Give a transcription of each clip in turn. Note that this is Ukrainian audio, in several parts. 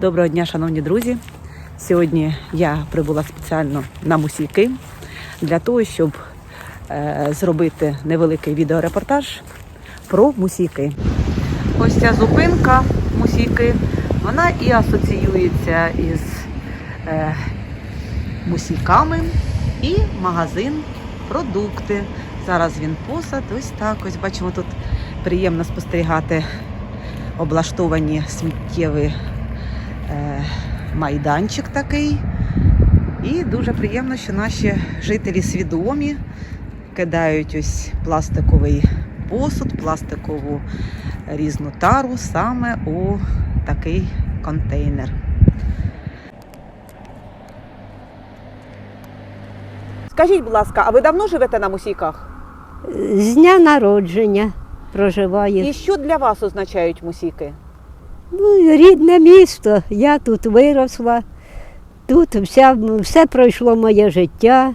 Доброго дня, шановні друзі. Сьогодні я прибула спеціально на мусійки для того, щоб е, зробити невеликий відеорепортаж про мусійки. Ось ця зупинка мусійки, вона і асоціюється із е, мусійками і магазин продукти. Зараз він посад. Ось так. Ось бачимо тут приємно спостерігати облаштовані сміттєві майданчик такий. І дуже приємно, що наші жителі свідомі кидають ось пластиковий посуд, пластикову різну тару саме у такий контейнер. Скажіть, будь ласка, а ви давно живете на мусійках? З дня народження проживає. І що для вас означають мусійки? Ну, рідне місто. Я тут виросла. Тут вся, все пройшло моє життя.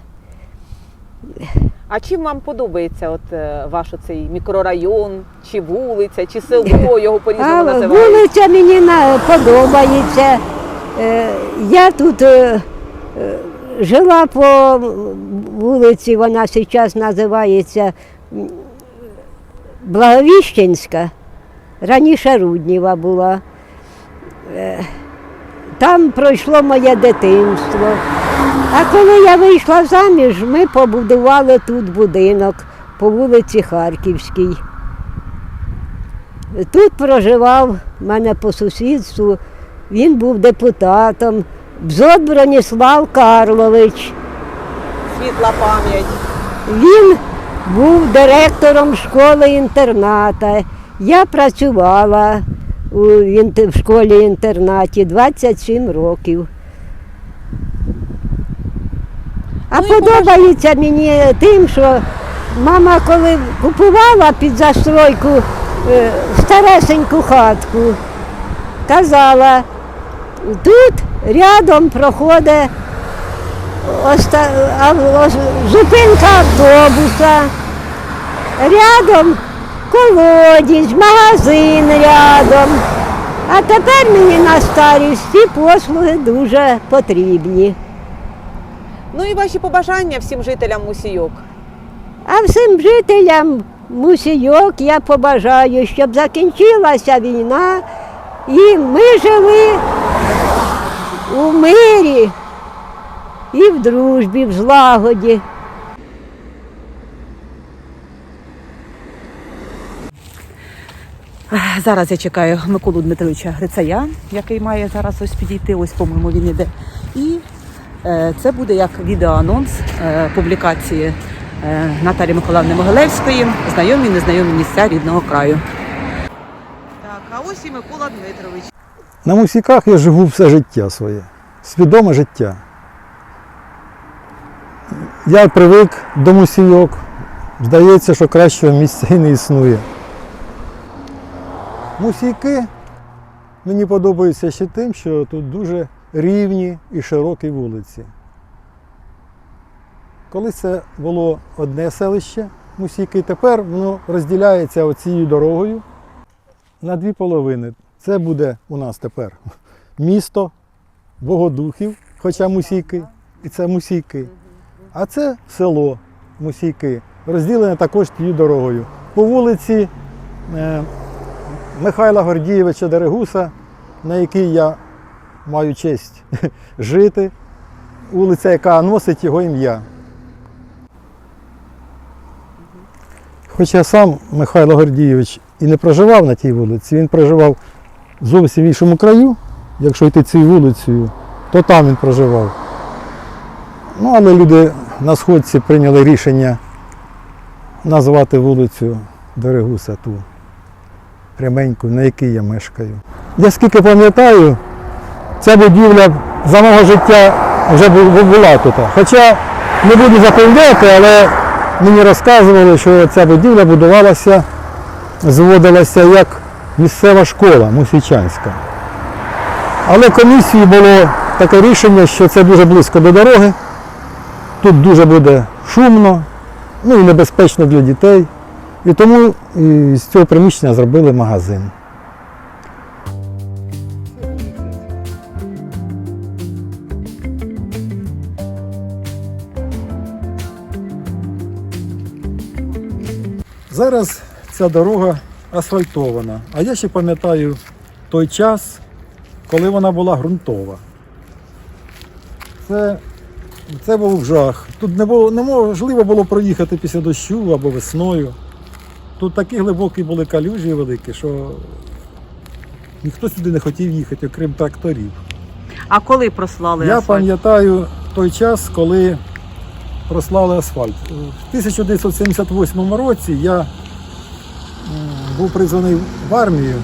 А чим вам подобається от е, ваш оцей мікрорайон, чи вулиця, чи село, його по-різному називають? вулиця мені подобається. Е, Я тут е, жила по вулиці, вона зараз називається Благовіщенська. Раніше Рудніва була. Е, Там пройшло моє дитинство. А коли я вийшла заміж, ми побудували тут будинок по вулиці Харківській. Тут проживав в мене по сусідству, він був депутатом, Бзот Броніслав Карлович. Світла пам'ять. Він був директором школи-інтерната. Я працювала у в школі-інтернаті 27 років. А Ну, подобається мені тим, що мама, коли купувала під застройку е, старесеньку хатку, казала, тут рядом проходить зупинка автобуса, рядом колодязь, магазин рядом. А тепер мені на старість ці послуги дуже потрібні. Ну і ваші побажання всім жителям мусійок. А всім жителям мусійок я побажаю, щоб закінчилася війна і ми жили у мирі і в дружбі, в злагоді. Зараз я чекаю Миколу Дмитровича Грицая, який має зараз ось підійти. Ось, по-моєму, він іде. І е, це буде як відеоанонс е, публікації е, Наталі Миколаївни Могилевської Знайомі незнайомі місця рідного краю. Так, а ось і Микола Дмитрович. На мусіках я живу все життя своє, свідоме життя. Я привик до мусійок. Здається, що кращого місця і не існує. Мусійки мені подобаються ще тим, що тут дуже рівні і широкі вулиці. Колись це було одне селище Мусійки, тепер воно розділяється оцією дорогою на дві половини. Це буде у нас тепер місто Богодухів, хоча Мусійки, і це Мусійки. А це село Мусійки, розділене також тією дорогою. По вулиці е, Михайла Гордієвича Дерегуса, на якій я маю честь жити, вулиця, яка носить його ім'я. Хоча сам Михайло Гордійович і не проживав на тій вулиці, він проживав зовсім в іншому краю. Якщо йти цією вулицею, то там він проживав. Ну, але люди на сходці прийняли рішення назвати вулицю Дерегуса ту пряменьку, на якій я мешкаю. Я скільки пам'ятаю, ця будівля за мого життя вже була тут. Хоча не буду запевняти, але мені розказували, що ця будівля будувалася, зводилася як місцева школа Мусічанська. Але комісії було таке рішення, що це дуже близько до дороги, тут дуже буде шумно, ну і небезпечно для дітей. І тому е, з цього приміщення зробили магазин. Зараз ця дорога асфальтована, а я ще пам'ятаю той час, коли вона була ґрунтова. Це це був жах. Тут не було неможливо було проїхати після дощу або весною. Тут такі глибокі були калюжі великі, що ніхто сюди не хотів їхати, окрім тракторів. А коли прослали Я асфальт? пам'ятаю той час, коли прослали асфальт. В 1978 році я був призваний в армію.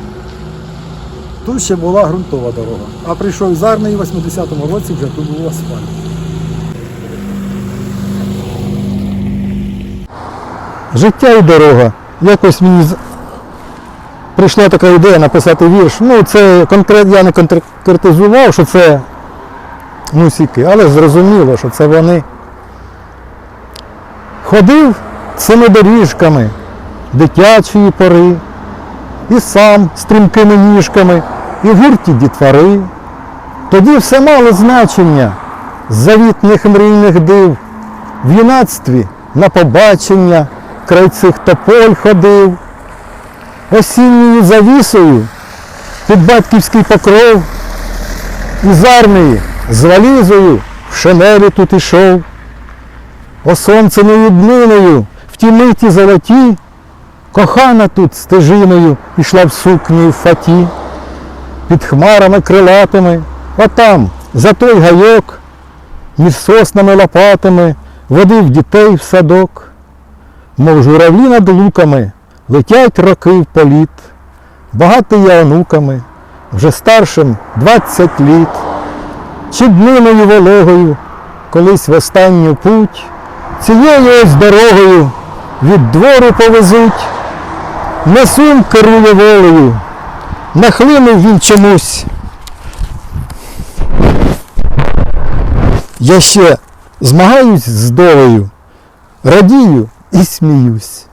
Тут ще була ґрунтова дорога. А прийшов з армії в 80-му році вже тут був асфальт. Життя і дорога. Якось мені прийшла така ідея написати вірш. Ну, це конкрет, я не конкретизував, що це мусики, але зрозуміло, що це вони. Ходив цими доріжками дитячої пори, і сам стрімкими ніжками, і в гурті дітвари. Тоді все мало значення завітних мрійних див. В юнацтві на побачення край цих тополь ходив, осінньою завісою під батьківський покров, із армії з валізою в шинелі тут ішов, осонценою дниною в ті миті золоті, кохана тут стежиною ішла в сукні в фаті, під хмарами крилатими, отам, за той гайок, між соснами лопатами водив дітей в садок, мов журавлі над луками летять роки в політ, багатий я онуками, вже старшим 20 літ, чи дниною вологою, колись в останню путь, цією ось дорогою від двору повезуть, несум керує волею, нахлинув він чомусь. Я ще змагаюсь з долею, радію і сміюсь.